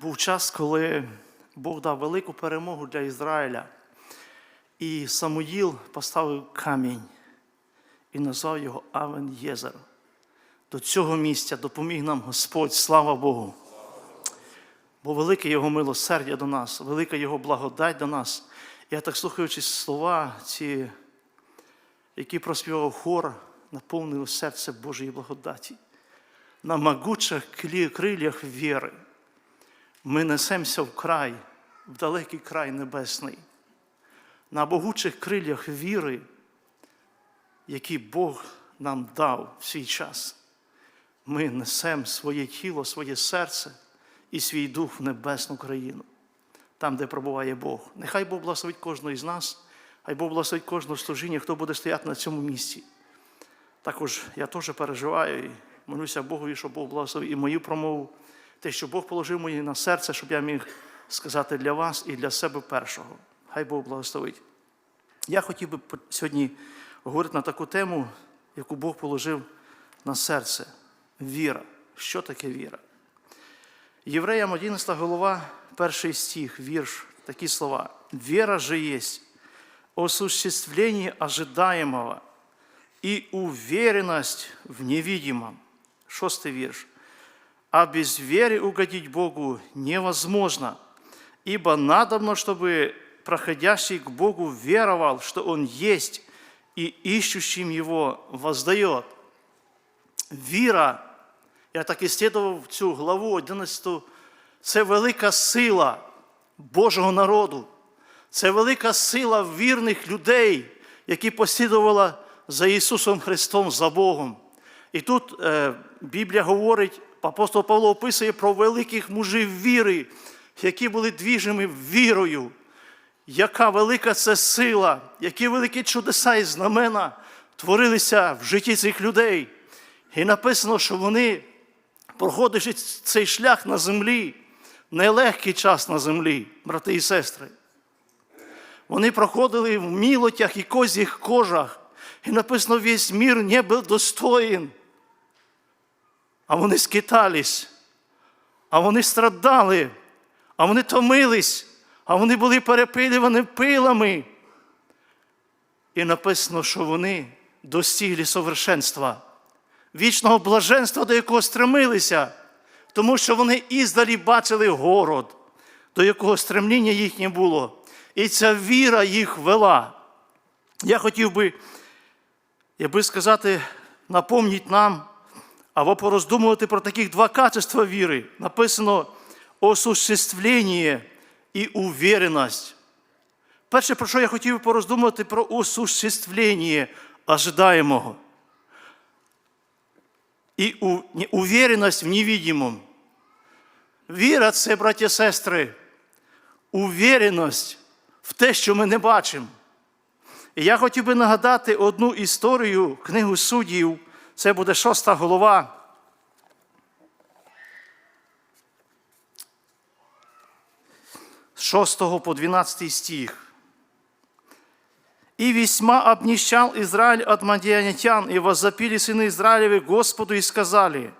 Був час, коли Бог дав велику перемогу для Ізраїля. І Самуїл поставив камінь і назвав його Авен Єзер. До цього місця допоміг нам Господь, слава Богу. Бо велике Його милосердя до нас, велика Його благодать до нас. Я так слухаючи слова, ці, які проспівав хор, наповнило серце Божої благодаті. На могучих крилях віри ми несемося в край, в далекий край небесний. На могучих крилях віри, які Бог нам дав в свій час, ми несемо своє тіло, своє серце і свій дух в небесну країну, там, де пробуває Бог. Нехай Бог благословить кожного із нас, хай Бог благословить кожного служіння, хто буде стояти на цьому місці. Також я теж переживаю і молюся Богові, щоб Бог благословив і мою промову, те, що Бог положив мені на серце, щоб я міг сказати для вас і для себе першого. Хай Бог благословить. Я хотів би сьогодні говорити на таку тему, яку Бог положив на серце. Віра. Що таке віра? Євреям 11 голова, перший стих, вірш, такі слова. Вера же есть осуществление ожидаемого и уверенность в невидимом. Шостый вірш. А без веры угодить Богу невозможно, ибо надобно, чтобы проходящий к Богу веровал, что Он есть, и ищущим Его воздает. Віра, я так ісследував цю главу 11, це велика сила Божого народу. Це велика сила вірних людей, які послідували за Ісусом Христом, за Богом. І тут е, Біблія говорить, апостол Павло описує про великих мужів віри, які були двіжими вірою. Яка велика це сила, які великі чудеса і знамена творилися в житті цих людей. І написано, що вони, проходячи цей шлях на землі, нелегкий час на землі, брати і сестри. Вони проходили в мілотях і козіх кожах. І написано, весь мір не був достоїн. А вони скитались, а вони страдали, а вони томились, а вони були перепилювані пилами. І написано, що вони достигли совершенства, вічного блаженства, до якого стремилися, тому що вони іздалі бачили город, до якого стремління їхнє було. І ця віра їх вела. Я хотів би, я би сказати, напомніть нам або пороздумувати про таких два качества віри. Написано осуществлення і увереність. Перше, про що я хотів би пороздумувати про осуществлення ожидаємого. І увереність в невидимому. Віра це, браті і сестри, увереність в те, що ми не бачимо. І я хотів би нагадати одну історію книгу суддів. Це буде шоста голова. З 6 по 12 стих. «И весьма обнищал Израиль от мадианитян, и возопили сыны Израилевы к Господу и сказали,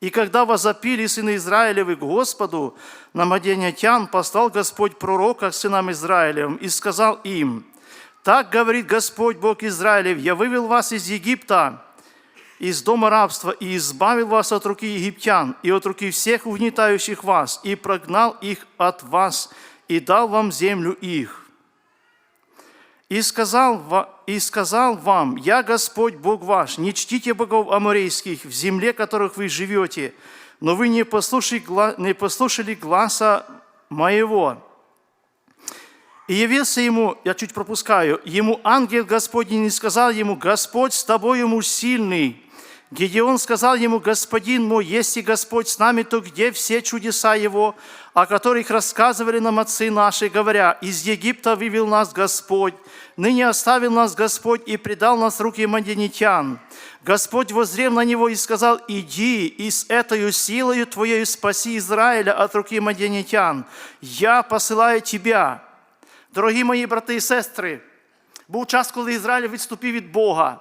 и когда возопили сыны Израилевы к Господу, на мадианитян послал Господь пророка к сынам Израилевым и сказал им, «Так говорит Господь Бог Израилев, я вывел вас из Египта, Из дома рабства, и избавил вас от руки египтян, и от руки всех угнетающих вас, и прогнал их от вас, и дал вам землю их». И сказал, и сказал вам, «Я Господь Бог ваш, не чтите богов аморейских в земле, которых вы живете, но вы не послушали, не послушали гласа моего». И явился ему, я чуть пропускаю, ему ангел Господень и сказал ему, «Господь с тобою, муж сильный». Гедеон сказал ему, «Господин мой, если Господь с нами, то где все чудеса Его, о которых рассказывали нам отцы наши, говоря, из Египта вывел нас Господь, ныне оставил нас Господь и предал нас в руки мадянитян». Господь воззрел на него и сказал, «Иди, и с этой силою Твоею спаси Израиля от руки мадянитян. Я посылаю тебя». Дорогі мої брати і сестри, був час, коли Ізраїль відступив від Бога,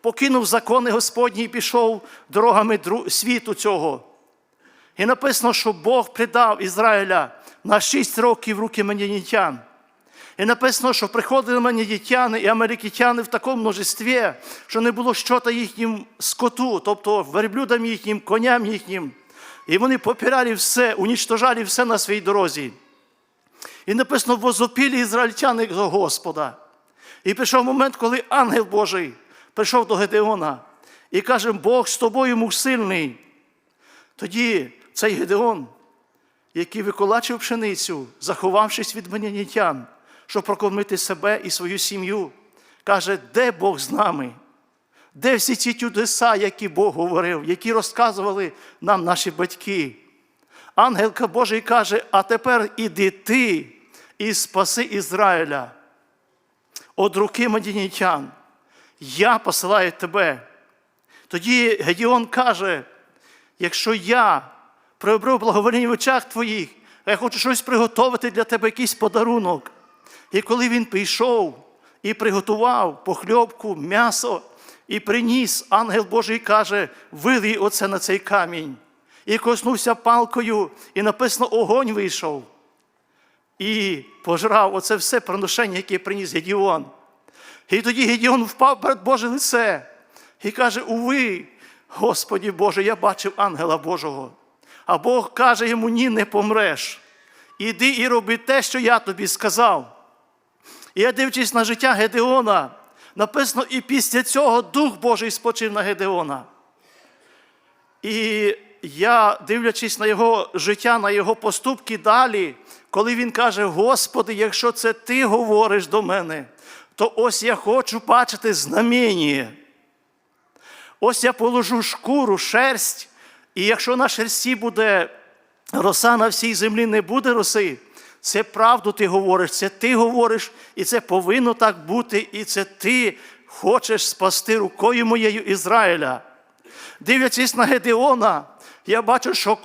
Покинув закони Господні і пішов дорогами світу цього. І написано, що Бог придав Ізраїля на шість років руки манянітян. І написано, що приходили манядітяни і америкітяни в такому множестві, що не було щота їхнім скоту, тобто верблюдам їхнім, коням їхнім. І вони попирали все, унічтожали все на своїй дорозі. І написано, возопілі ізраїльтяни до Господа. І прийшов момент, коли ангел Божий прийшов до Гедеона і каже, Бог з тобою муж сильний. Тоді цей Гедеон, який виколачив пшеницю, заховавшись від манянітян, щоб прокормити себе і свою сім'ю, каже, де Бог з нами? Де всі ці чудеса, які Бог говорив, які розказували нам наші батьки? Ангелка Божий каже, а тепер іди ти і спаси Ізраїля від руки мадінітян. Я посилаю тебе. Тоді Гедіон каже, якщо я приобрив благовоління в очах твоїх, я хочу щось приготувати для тебе, якийсь подарунок. І коли він прийшов і приготував похльобку, м'ясо і приніс, ангел Божий каже, вилий оце на цей камінь. І коснувся палкою, і написано, огонь вийшов. І пожрав оце все приношення, яке приніс Гедіон. І тоді Гедіон впав перед Боже лице і каже: Уви, Господі Боже, я бачив ангела Божого. А Бог каже йому: ні, не помреш. Іди і роби те, що я тобі сказав. І я дивлячись на життя Гедеона, написано, і після цього Дух Божий спочив на Гедеона. І я, дивлячись на його життя, на його поступки далі, коли він каже: Господи, якщо це ти говориш до мене, то ось я хочу бачити знамення. Ось я положу шкуру, шерсть, і якщо на шерсті буде роса на всій землі, не буде роси. Це правду ти говориш, це ти говориш, і це повинно так бути, і це ти хочеш спасти рукою моєю Ізраїля. Дивлячись на Гедеона, я бачу, що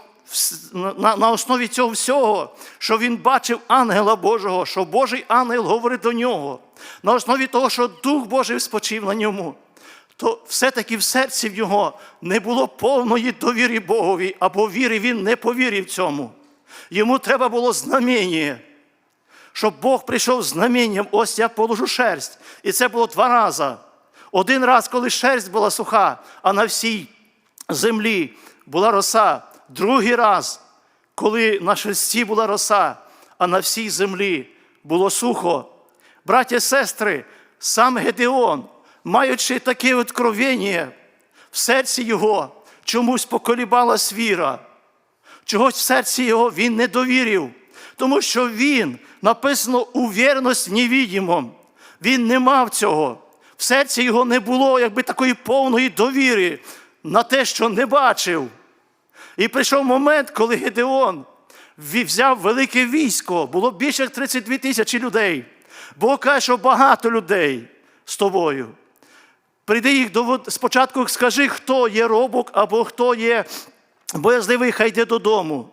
на, на основі цього всього, що він бачив ангела Божого, що Божий ангел говорить до нього, на основі того, що Дух Божий спочив на ньому, то все-таки в серці в нього не було повної довіри Богові, або віри він не повірив цьому. Йому треба було знамення, щоб Бог прийшов з знаменням, ось я положу шерсть. І це було два рази. Один раз, коли шерсть була суха, а на всій землі була роса. Другий раз, коли на шерсті була роса, а на всій землі було сухо. Браття і сестри, сам Гедеон, маючи таке откровення, в серці його чомусь поколібалась віра. Чогось в серці його він не довірив, тому що він написано у вірність невідімом. Він не мав цього. В серці його не було якби такої повної довіри на те, що не бачив. І прийшов момент, коли Гедеон взяв велике військо, було більше як 32 тисячі людей. Бог каже, що багато людей з тобою. Прийди їх до спочатку, скажи, хто є робок або хто є боязливий, хай йде додому.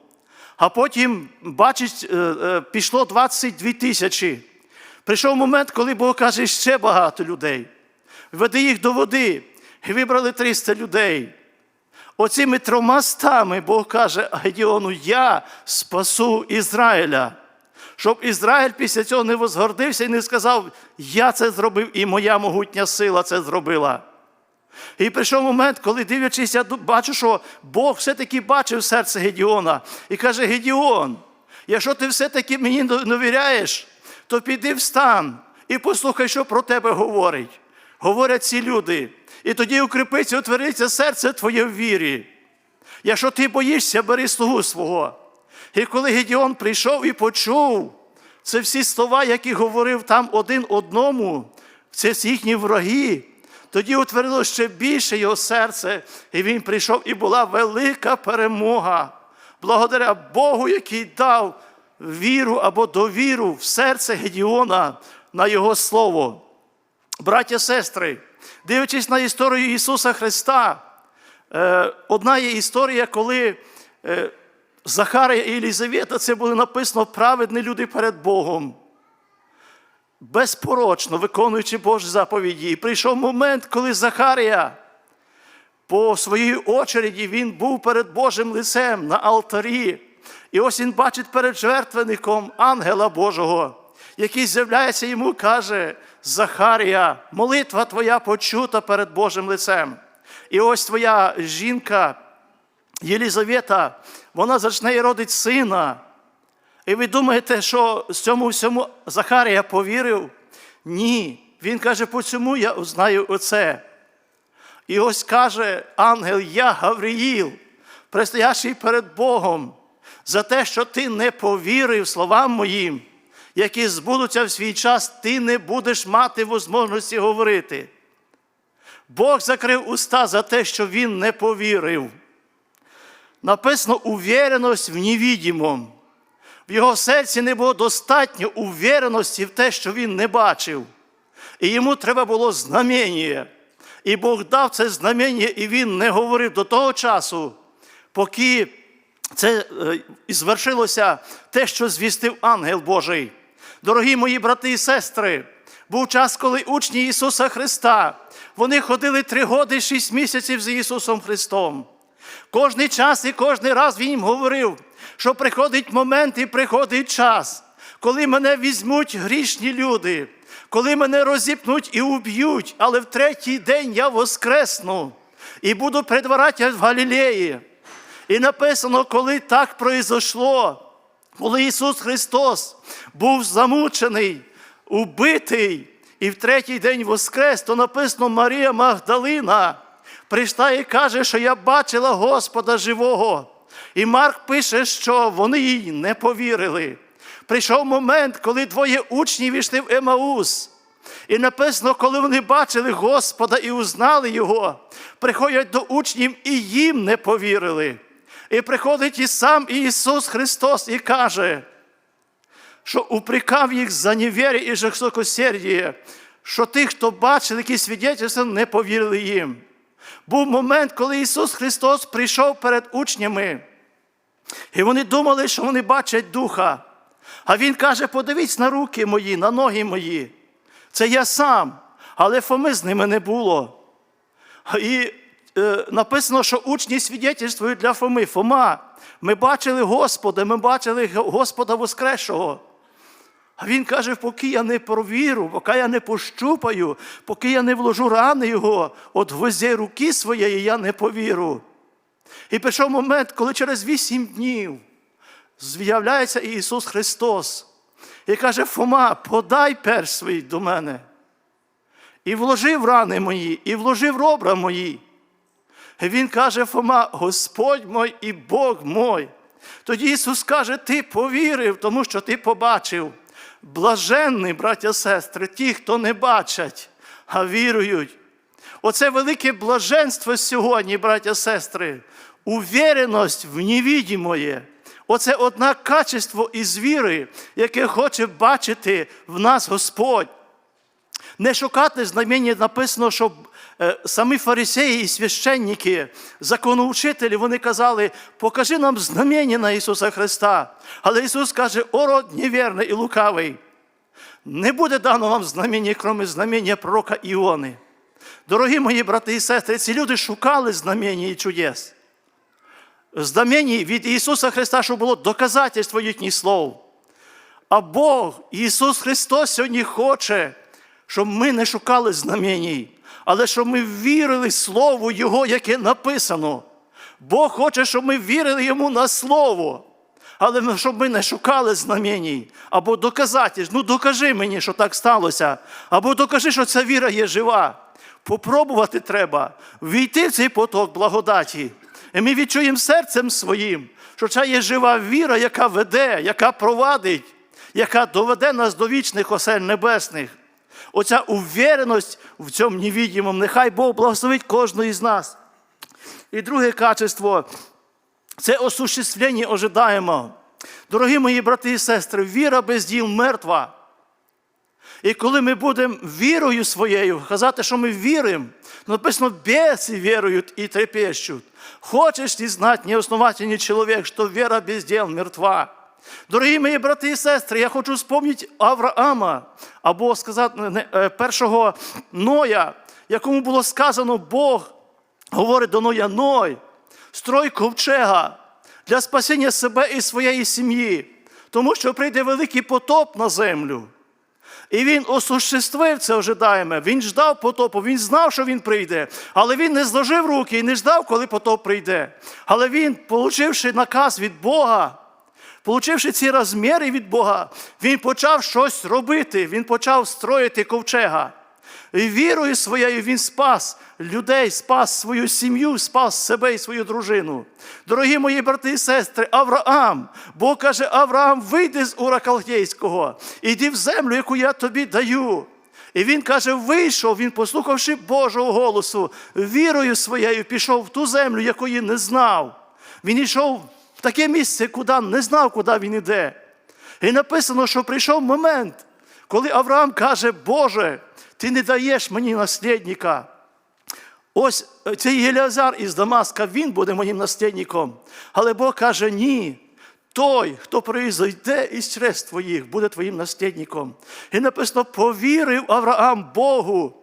А потім, бачить, пішло 22 тисячі. Прийшов момент, коли Бог каже, ще багато людей. Веди їх до води. Вибрали 300 людей. Оцими трьома стами Бог каже Гедіону, я спасу Ізраїля. Щоб Ізраїль після цього не возгордився і не сказав, я це зробив, і моя могутня сила це зробила. І прийшов момент, коли дивлячись, я бачу, що Бог все-таки бачив серце Гедіона і каже: Гедіон, якщо ти все-таки мені довіряєш, то піди в стан і послухай, що про тебе говорить. Говорять ці люди. І тоді укріпиться, утвориться серце твоє в вірі. Якщо ти боїшся, бери слугу свого. І коли Гедіон прийшов і почув, це всі слова, які говорив там один одному, це їхні вороги, тоді утворило ще більше його серце, і він прийшов, і була велика перемога. Благодаря Богу, який дав віру або довіру в серце Гедіона на Його Слово. Браття сестри, дивлячись на історію Ісуса Христа, одна є історія, коли Захарія і Єлізавета, це було написано праведні люди перед Богом. Безпорочно виконуючи Божі заповіді. І прийшов момент, коли Захарія по своїй очереді він був перед Божим лицем на алтарі. І ось він бачить перед жертвенником ангела Божого, який з'являється йому, каже: Захарія, молитва твоя почута перед Божим лицем. І ось твоя жінка Єлізавета, вона зачне і родить сина. І ви думаєте, що з цьому всьому Захарія повірив? Ні. Він каже, по цьому я знаю оце. І ось каже ангел, я Гавриїл, предстоящий перед Богом, за те, що ти не повірив словам моїм, які збудуться в свій час, ти не будеш мати можливості говорити. Бог закрив уста за те, що він не повірив. Написано увіреність в невідімому. В його серці не було достатньо увіреності в те, що він не бачив. І йому треба було знамення. І Бог дав це знамення, і він не говорив до того часу, поки це е, і звершилося те, що звістив ангел Божий. Дорогі мої брати і сестри, був час, коли учні Ісуса Христа вони ходили три роки, шість місяців з Ісусом Христом. Кожний час і кожний раз Він їм говорив, що приходить момент і приходить час, коли мене візьмуть грішні люди, коли мене розіпнуть і уб'ють, але в третій день я воскресну і буду предварати в Галілеї. І написано, коли так произошло, коли Ісус Христос був замучений, убитий, і в третій день воскрес, то написано Марія Магдалина прийшла і каже, що я бачила Господа живого. І Марк пише, що вони їй не повірили. Прийшов момент, коли двоє учнів війшли в Емаус. І написано, коли вони бачили Господа і узнали Його, приходять до учнів і їм не повірили. І приходить і сам Ісус Христос і каже, що упрекав їх за невірі і жорстокосердіє, що тих, хто бачили які свідетельства, не повірили їм. Був момент, коли Ісус Христос прийшов перед учнями, і вони думали, що вони бачать Духа. А Він каже: подивіться на руки мої, на ноги мої. Це я сам, але Фоми з ними не було. І написано, що учні свідетельствують для Фоми. Фома, ми бачили Господа, ми бачили Господа Воскресшого. А він каже, поки я не провіру, поки я не пощупаю, поки я не вложу рани його, от гвоздя руки своєї, я не повіру. І прийшов момент, коли через вісім днів з'являється Ісус Христос і каже, Фома, подай перш свій до мене. І вложив рани мої, і вложив робра мої. Він каже, Фома, Господь мой і Бог мой. Тоді Ісус каже, Ти повірив, тому що ти побачив. Блаженні, браття сестри, ті, хто не бачать, а вірують. Оце велике блаженство сьогодні, браття сестри, увіреність в невідімоє. Оце одне качество із віри, яке хоче бачити в нас Господь. Не шукати знамення написано, що самі фарисеї і священники, законоучителі, вони казали, покажи нам знамення на Ісуса Христа. Але Ісус каже, о род невірний і лукавий. Не буде дано вам знамення, крім знамення пророка Іони. Дорогі мої брати і сестри, ці люди шукали знамення і чудес. Знамення від Ісуса Христа, щоб було доказательство їхніх слов. А Бог, Ісус Христос сьогодні хоче, щоб ми не шукали знамень, але щоб ми вірили Слову Його, яке написано. Бог хоче, щоб ми вірили Йому на Слово. Але щоб ми не шукали знамень, або доказати, ну докажи мені, що так сталося, або докажи, що ця віра є жива. Попробувати треба війти в цей поток благодаті. І ми відчуємо серцем своїм, що це є жива віра, яка веде, яка провадить, яка доведе нас до вічних осель небесних. Оця увіреність в цьому невідімому, нехай Бог благословить кожного із нас. І друге качество це осуществлення ожидаємо. Дорогі мої брати і сестри, віра без діл мертва. І коли ми будемо вірою своєю казати, що ми віримо, написано, беси вірують і трепещуть. Хочеш ти знати, неосновательний чоловік, що віра без діл мертва. Дорогі мої брати і сестри, я хочу спомнити Авраама, або сказати першого Ноя, якому було сказано, Бог говорить до Ноя, Ной, строй ковчега для спасіння себе і своєї сім'ї, тому що прийде великий потоп на землю. І він осуществив це ожидаємо. Він ждав потопу, він знав, що він прийде, але він не зложив руки і не ждав, коли потоп прийде. Але він, получивши наказ від Бога, получивши ці розміри від Бога, він почав щось робити, він почав строїти ковчега. І вірою своєю він спас людей, спас свою сім'ю, спас себе і свою дружину. Дорогі мої брати і сестри, Авраам, Бог каже, Авраам, вийди з Ура Калдейського, іди в землю, яку я тобі даю. І він каже, вийшов, він, послухавши Божого голосу, вірою своєю пішов в ту землю, якої не знав. Він йшов таке місце, куди не знав, куди він іде. І написано, що прийшов момент, коли Авраам каже, Боже, ти не даєш мені наслідника. Ось цей Геліазар із Дамаска, він буде моїм наслідником. Але Бог каже, ні. Той, хто прийде із чрест твоїх, буде твоїм наслідником. І написано, повірив Авраам Богу,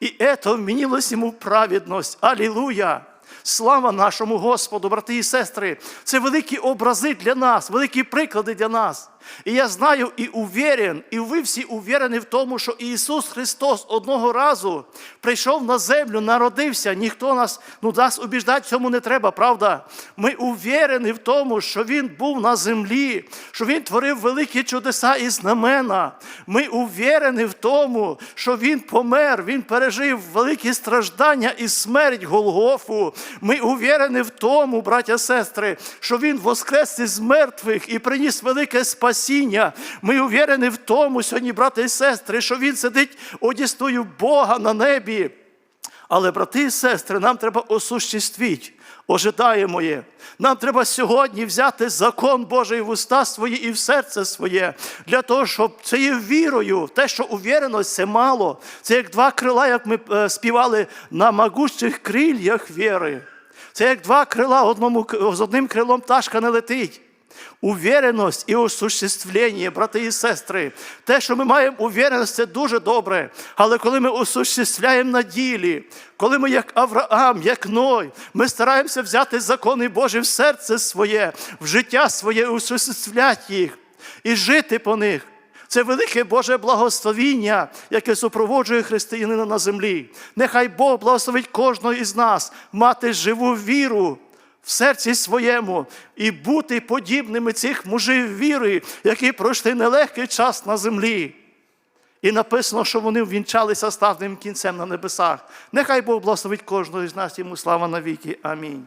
і це вмінилось йому праведність. Алілуя! Слава нашому Господу, брати і сестри! Це великі образи для нас, великі приклади для нас. І я знаю і уверен, і ви всі увірені в тому, що Ісус Христос одного разу прийшов на землю, народився. Ніхто нас ну, нас убіждати цьому не треба, правда? Ми увірені в тому, що Він був на землі, що Він творив великі чудеса і знамена. Ми увірені в тому, що Він помер, Він пережив великі страждання і смерть Голгофу. Ми увірені в тому, браття сестри, що Він воскрес із мертвих і приніс велике спасіння. Ми увірені в тому сьогодні, брати і сестри, що Він сидить одістою Бога на небі. Але, брати і сестри, нам треба осуществити, ожидаємо є. Нам треба сьогодні взяти закон Божий в уста свої і в серце своє, для того, щоб цією вірою, те, що увіреність, це мало. Це як два крила, як ми е, співали на могучих крильях віри. Це як два крила, одному, з одним крилом пташка не летить. Увіреність і осуществлення, брати і сестри, те, що ми маємо увіреність, це дуже добре. Але коли ми осуществляємо на ділі, коли ми, як Авраам, як Ной, ми стараємося взяти закони Божі в серце своє, в життя своє, осуществляти їх і жити по них. Це велике Боже благословіння, яке супроводжує християнина на землі. Нехай Бог благословить кожного із нас мати живу віру в серці своєму і бути подібними цих мужів віри, які пройшли нелегкий час на землі. І написано, що вони ввінчалися ставним кінцем на небесах. Нехай Бог благословить кожного з нас, йому слава навіки. Амінь.